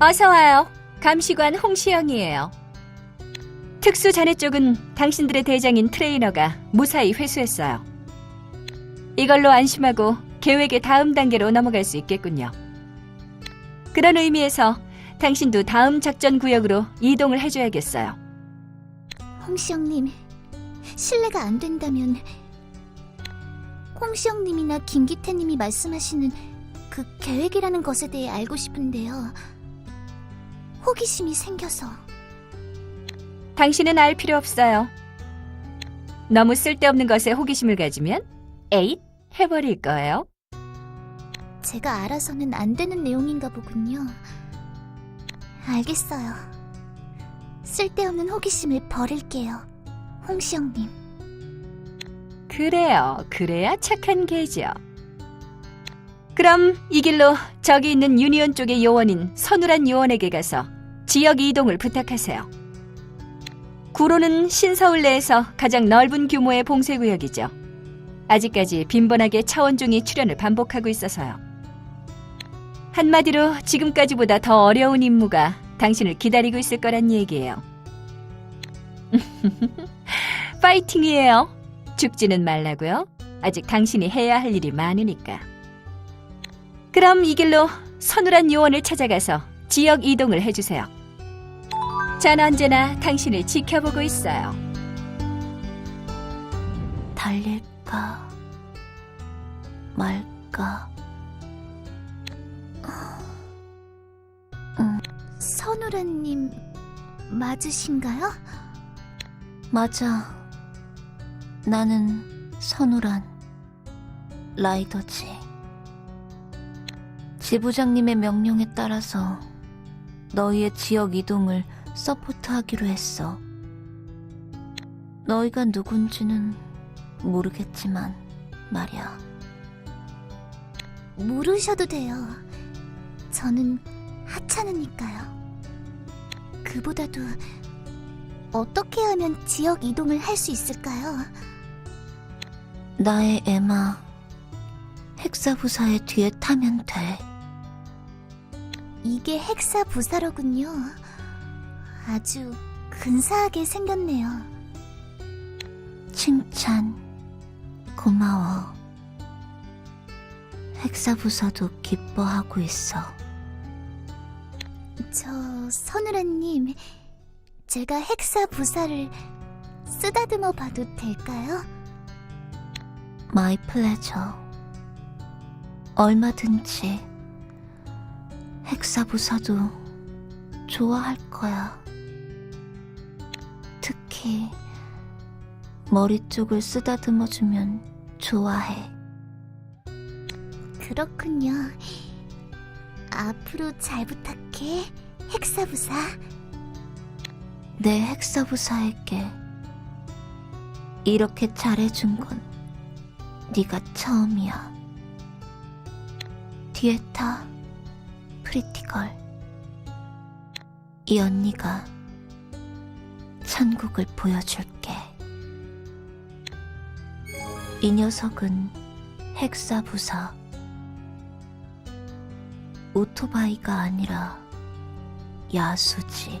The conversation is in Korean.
어서 와요. 감시관 홍시영이에요. 특수 자네 쪽은 당신들의 대장인 트레이너가 무사히 회수했어요. 이걸로 안심하고 계획의 다음 단계로 넘어갈 수 있겠군요. 그런 의미에서 당신도 다음 작전 구역으로 이동을 해줘야겠어요. 홍시영님, 신뢰가 안 된다면 홍시영님이나 김기태님이 말씀하시는 그 계획이라는 것에 대해 알고 싶은데요. 호기심이 생겨서 당신은 알 필요 없어요. 너무 쓸데없는 것에 호기심을 가지면 에잇 해버릴 거예요. 제가 알아서는 안 되는 내용인가 보군요. 알겠어요. 쓸데없는 호기심을 버릴게요. 홍시영님. 그래요. 그래야 착한 개죠. 그럼 이 길로 저기 있는 유니온 쪽의 요원인 선우란 요원에게 가서 지역 이동을 부탁하세요. 구로는 신서울 내에서 가장 넓은 규모의 봉쇄구역이죠. 아직까지 빈번하게 차원종이 출현을 반복하고 있어서요. 한마디로 지금까지보다 더 어려운 임무가 당신을 기다리고 있을 거란 얘기예요. 파이팅이에요. 죽지는 말라고요. 아직 당신이 해야 할 일이 많으니까. 그럼 이 길로 서늘한 요원을 찾아가서 지역 이동을 해주세요. 전 언제나 당신을 지켜보고 있어요. 달릴까 말까 음, 선우라님 맞으신가요? 맞아. 나는 선우란 라이더지. 지부장님의 명령에 따라서 너희의 지역 이동을 서포트하기로 했어. 너희가 누군지는 모르겠지만 말이야. 모르셔도 돼요. 저는 하찮으니까요. 그보다도 어떻게 하면 지역 이동을 할 수 있을까요? 나의 에마 헥사부사의 뒤에 타면 돼. 이게 헥사 부사로군요. 아주 근사하게 생겼네요. 칭찬 고마워. 헥사부사도 기뻐하고 있어. 저 선우라님, 제가 헥사 부사를 쓰다듬어 봐도 될까요? 마이 플레저. 얼마든지 헥사부사도 좋아할 거야. 특히 머리 쪽을 쓰다듬어주면 좋아해. 그렇군요. 앞으로 잘 부탁해, 헥사 부사. 내 헥사부사에게 이렇게 잘해준 건 네가 처음이야. 뒤에 타, 프리티걸. 이 언니가 천국을 보여줄게. 이 녀석은 헥사부사. 오토바이가 아니라 야수지.